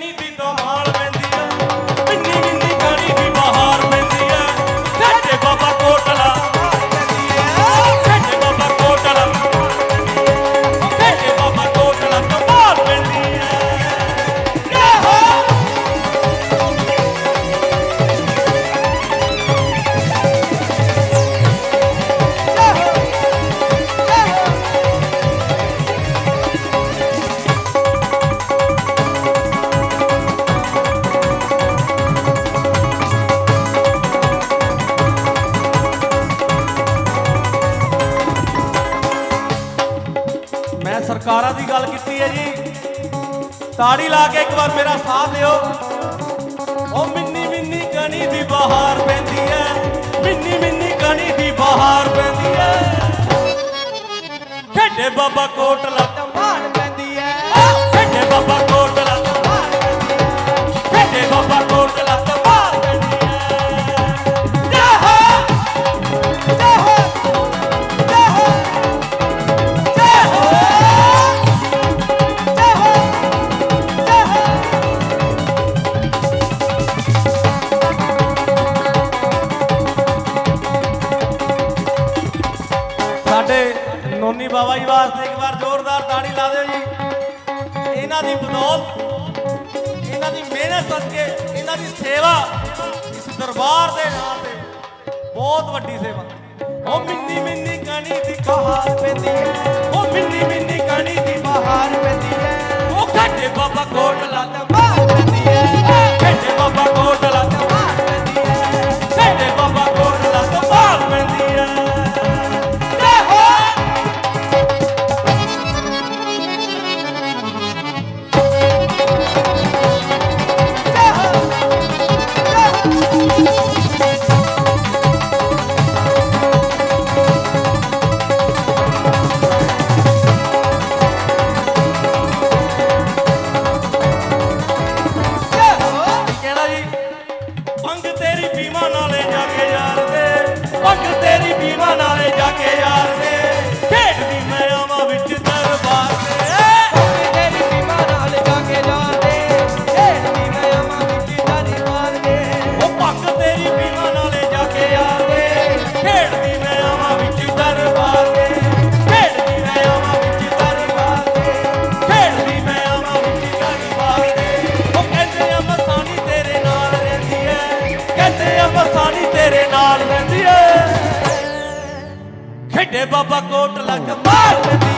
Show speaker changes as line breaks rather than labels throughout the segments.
ਕਣੀ ਦੀ ਮੈਂ ਦੀ ਗੱਲ ਕੀਤੀ ਹੈ ਜੀ। ਤਾੜੀ ਲਾ ਕੇ ਇੱਕ ਵਾਰ ਮੇਰਾ ਸਾਥ ਦਿਓ। ਉਹ ਮਿੰਨੀ ਮਿੰਨੀ ਕਣੀ ਦੀ ਬਹਾਰ ਪੈਂਦੀ ਹੈ। ਮਿੰਨੀ ਮਿੰਨੀ ਕਣੀ ਦੀ ਬਹਾਰ ਪੈਂਦੀ ਹੈ। ਖੇਡੇ ਬਾਬਾ ਕੋਟਲਾ
ਧਮਾਲ
ਤਾੜੀ ਲਾ ਦਿਓ ਜੀ। ਇਹਨਾਂ ਦੀ ਬਦੌਲਤ, ਇਹਨਾਂ ਦੀ ਮਿਹਨਤ ਸਦਕੇ ਇਹਨਾਂ ਦੀ ਸੇਵਾ ਇਸ ਦਰਬਾਰ ਦੇ ਨਾਂ ਤੇ ਬਹੁਤ ਵੱਡੀ ਸੇਵਾ। ਉਹ ਮਿੰਨੀ ਮਿੰਨੀ ਕਣੀ ਦੀ
ਬਹਾਰ ਪੈਂਦੀ ਐ
ਉਹ ਮਿੰਨੀ ਮਿੰਨੀ ਕਣੀ ਦੀ
ਬਹਾਰ ਪੈਂਦੀ ਐ
ਉਹ ਘਾਟੇ ਬਾਬਾ ਕੋਟਲਾ
ਧਮਾਲ
ਖੇਡੇ ਬਾਬਾ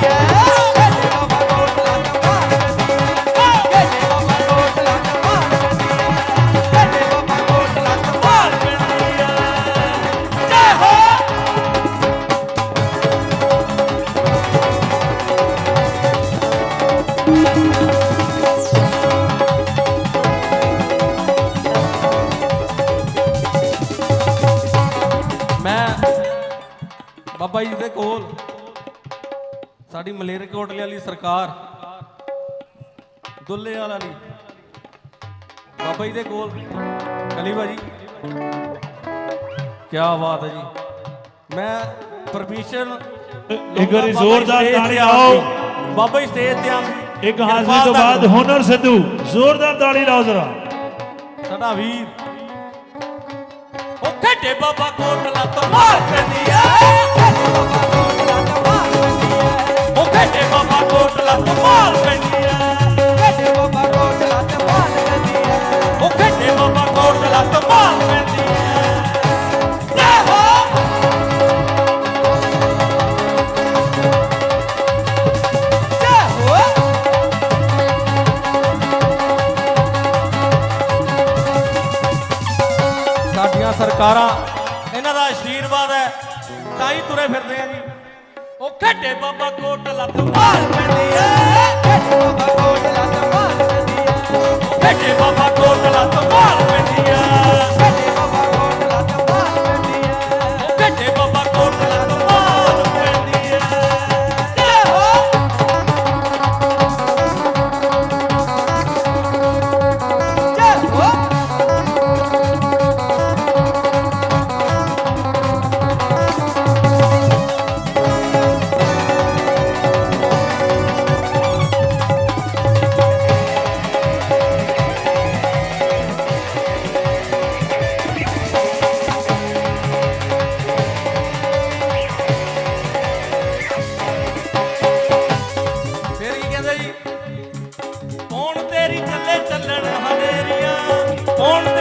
ਬਾਬਾ
ਜੀ ਦੇ ਕੋਲ। ਸਾਡੀ ਮਲੇਰ ਕੋਟਲੇ ਵਾਲੀ ਸਰਕਾਰ। ਦੁੱਲੇ ਵਾਲਾ ਲਈ ਬਾਬਾ ਜੀ ਦੇ ਕੋਲ। ਕਲੀ ਭਾਜੀ। ਕੀ ਬਾਤ ਹੈ ਜੀ। ਮੈਂ ਪਰਮਿਸ਼ਨ
ਇੱਕ ਵਾਰੀ ਜ਼ੋਰਦਾਰ ਤਾੜੀ ਲਾਓ।
ਬਾਬਾ ਜੀ ਸਟੇਜ ਤੇ ਆਂ
ਇੱਕ ਹਾਜ਼ਰੀ ਤੋਂ ਬਾਅਦ ਹੁਨਰ ਸਿੱਧੂ। ਜ਼ੋਰਦਾਰ ਤਾੜੀ ਲਾਓ ਜ਼ਰਾ।
ਸਾਡਾ ਵੀਰ। ਉਹ ਖੇਡੇ ਬਾਬਾ ਕੋਟਲਾ ਤੋਂ ਮਾਰ ਪੈਂਦੀ ਐ ਸਰਕਾਰਾਂ ਇਹਨਾਂ ਦਾ ਆਸ਼ੀਰਵਾਦ ਹੈ। ਤਾਂ ਹੀ ਤੁਰੇ ਫਿਰਦੇ ਆ ਜੀ। ਉਹ ਖੱਡੇ ਬਾਬਾ ਕੋਟ ਲੱਤ ਮਾਰ ਪੈਂਦੀ ਏ
ਖੱਡੇ ਬਾਬਾ ਕੋਟ ਲੱਤ ਮਾਰ ਪੈਂਦੀ ਏ
ਖੱਡੇ ਬਾਬਾ ਕੋਟ ਲੱਤ ਮਾਰ ਪੈਂਦੀ ਏ on